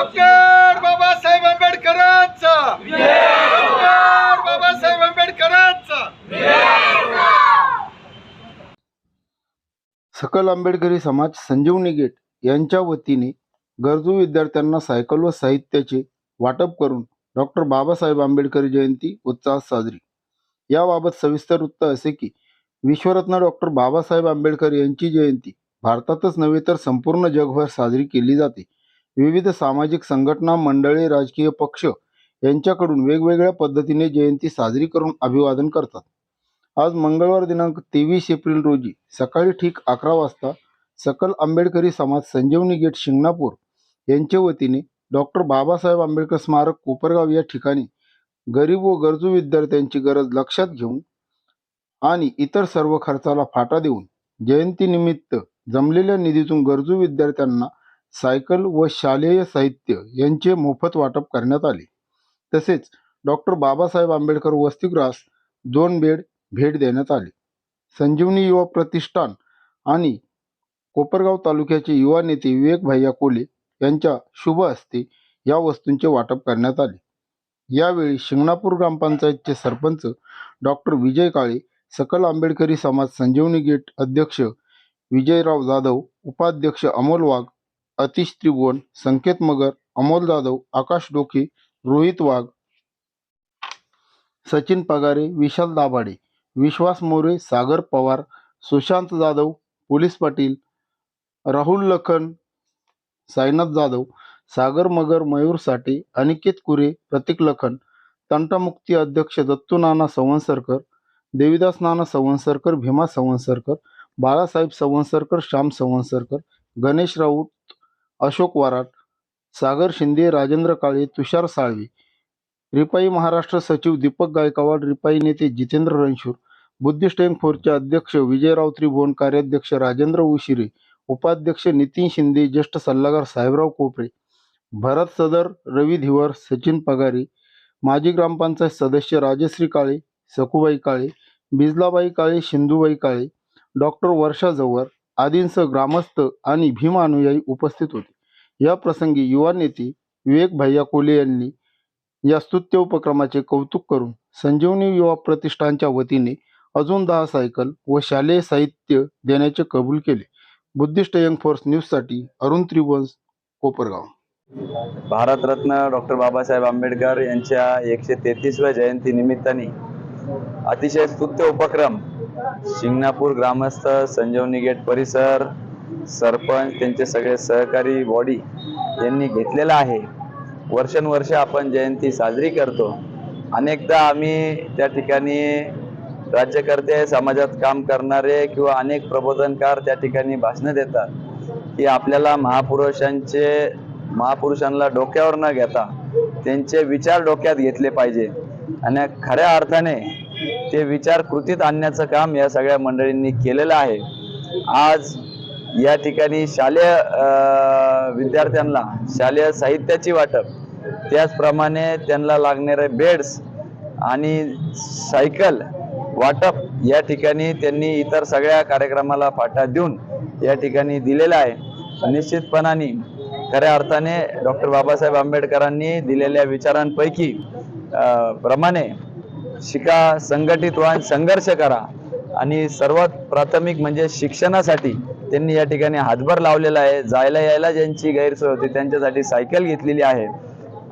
Doctor Babasaheb आंबेडकरांचा. Doctor Babasaheb आंबेडकरांचा. सकल आंबेडकरी समाज संजीवनी गेट यांच्या वतीने गरजू विद्यार्थ्यांना सायकल व साहित्याचे वाटप करून डॉक्टर बाबासाहेब आंबेडकर जयंती उत्साहात साजरी. याबाबत सविस्तर वृत्त असे की विश्वरत्न डॉक्टर बाबासाहेब आंबेडकर यांची जयंती भारतातच नव्हे तर संपूर्ण जगभर साजरी केली जाते. विविध सामाजिक संघटना मंडळे राजकीय पक्ष यांच्याकडून वेगवेगळ्या पद्धतीने जयंती साजरी करून अभिवादन करतात. आज मंगळवार दिनांक तेवीस एप्रिल रोजी सकाळी ठीक अकरा वाजता सकल आंबेडकरी समाज संजीवनी गेट शिंगणापूर यांच्या वतीने डॉक्टर बाबासाहेब आंबेडकर स्मारक कोपरगाव या ठिकाणी गरीब व गरजू विद्यार्थ्यांची गरज लक्षात घेऊन आणि इतर सर्व खर्चाला फाटा देऊन जयंतीनिमित्त जमलेल्या निधीतून गरजू विद्यार्थ्यांना सायकल व शालेय साहित्य यांचे मोफत वाटप करण्यात आले. तसेच डॉक्टर बाबासाहेब आंबेडकर वसतिगृहास दोन बेड भेट देण्यात आली. संजीवनी युवा प्रतिष्ठान आणि कोपरगाव तालुक्याचे युवा नेते विवेक भैया कोले यांच्या शुभ हस्ते या वस्तूंचे वाटप करण्यात आले. यावेळी शिंगणापूर ग्रामपंचायतचे सरपंच डॉक्टर विजय काळे सकल आंबेडकरी समाज संजीवनी गेट अध्यक्ष विजयराव जाधव उपाध्यक्ष अमोल वाघ अतिश त्रिभुवन संकेत मगर अमोल जाधव आकाश डोके रोहित वाघ सचिन पगारे विशाल दाभाडे विश्वास मोरे सागर पवार सुशांत जाधव पोलीस पाटील राहुल लखन साईनाथ जाधव सागर मगर मयूर साठे अनिकेत कुरे प्रतीक लखन तंटामुक्ती अध्यक्ष दत्तू नाना संवंसरकर देविदास नाना संवंसरकर भीमा संवंसरकर बाळासाहेब संवंसरकर श्याम संवंसरकर गणेश राऊत अशोक वाराट सागर शिंदे राजेंद्र काळे तुषार साळवे रिपाई महाराष्ट्र सचिव दीपक गायकवाड रिपाई नेते जितेंद्र रणशूर बुद्धिस्ट एम फोरचे अध्यक्ष विजयराव त्रिभुवन कार्याध्यक्ष राजेंद्र उशिरे उपाध्यक्ष नितीन शिंदे ज्येष्ठ सल्लागार साहेबराव कोपरे भरत सदर रवी धिवर सचिन पगारे माजी ग्रामपंचायत सदस्य राजश्री काळे सखुबाई काळे बिजलाबाई काळे सिंधुबाई काळे डॉक्टर वर्षा जव्हार आदींसह ग्रामस्थ आणि भीम अनुयायी उपस्थित होते. या प्रसंगी युवा नेते विवेक भैया कोले यांनी या स्तुत्य उपक्रमाचे कौतुक करून संजीवनी युवा प्रतिष्ठानच्या वतीने अजून दहा सायकल व शालेय साहित्य देण्याचे कबूल केले. बुद्धिस्ट यंग फोर्स न्यूजसाठी अरुण त्रिवंश कोपरगाव. भारतरत्न डॉक्टर बाबासाहेब आंबेडकर यांच्या एकशे तेहतीसव्या जयंती निमित्ताने अतिशय स्तुत्य उपक्रम शिंगणापूर ग्रामस्थ संजीवनी गेट परिसर सरपंच त्यांचे सगळे सहकारी बॉडी यांनी घेतलेला आहे. वर्षानुवर्ष आपण जयंती साजरी करतो. अनेकदा आम्ही त्या ठिकाणी राज्यकर्ते समाजात काम करणारे किंवा अनेक प्रबोधनकार त्या ठिकाणी भाषणं देतात. की आपल्याला महापुरुषांचे महापुरुषांना डोक्यावर न घेता त्यांचे विचार डोक्यात घेतले पाहिजे. आणि खऱ्या अर्थाने ते विचार कृतीत आणण्याचं काम या सगळ्या मंडळींनी केलेलं आहे. आज या ठिकाणी शालेय विद्यार्थ्यांना शालेय साहित्याची वाटप त्याचप्रमाणे त्यांना लागणारे बेड्स आणि सायकल वाटप या ठिकाणी त्यांनी इतर सगळ्या कार्यक्रमाला फाटा देऊन या ठिकाणी दिलेला आहे. निश्चितपणाने खऱ्या अर्थाने डॉक्टर बाबासाहेब आंबेडकरांनी दिलेल्या विचारांपैकी प्रमाणे शिका संघटित व्हा संघर्ष करा. आणि सर्वात प्राथमिक म्हणजे शिक्षणासाठी त्यांनी या ठिकाणी हातभार लावलेला आहे. जायला यायला ज्यांची गैरसोय होती त्यांच्यासाठी सायकल घेतलेली आहे.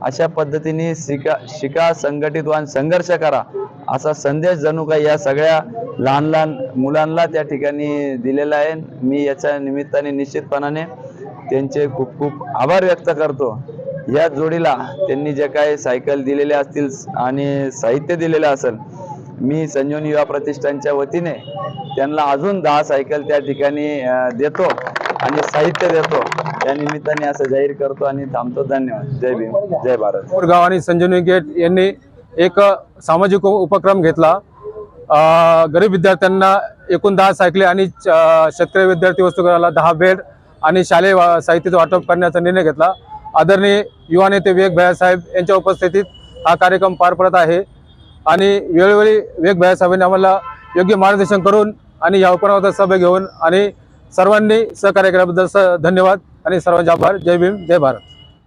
अशा पद्धतीने शिका शिका संघटित व्हा संघर्ष करा असा संदेश जणू काही या सगळ्या लहान लहान मुलांना त्या ठिकाणी दिलेला आहे. मी याच्या निमित्ताने निश्चितपणाने त्यांचे खूप खूप आभार व्यक्त करतो. या जोडीला त्यांनी जे काही सायकल दिलेल्या असतील आणि साहित्य दिलेलं असेल मी संजीवनी युवा प्रतिष्ठानच्या वतीने त्यांना अजून दहा सायकल त्या ठिकाणी देतो आणि साहित्य देतो. या निमित्ताने असं जाहीर करतो आणि थांबतो. धन्यवाद. जय भीम. जय भारत. मोरगाव आणि संजीवनी गेट यांनी एक सामाजिक उपक्रम घेतला. गरीब विद्यार्थ्यांना एकूण दहा सायकली आणि शेतकरी विद्यार्थी वस्तुगृहाला दहा बेड आणि शालेय साहित्याचं वाटप करण्याचा निर्णय घेतला. आदरणीय युवा नेते वेग भैयासाहेब यांच्या उपस्थितीत हा कार्यक्रम पार पडत आहे. आणि वेळोवेळी वेग भैयासाहेबांनी आम्हाला योग्य मार्गदर्शन करून आणि या उपक्रमाचा सभा घेऊन आणि सर्वांनी सहकार्य केल्याबद्दल स- धन्यवाद आणि सर्वांचे आभार. जय भीम जय भारत.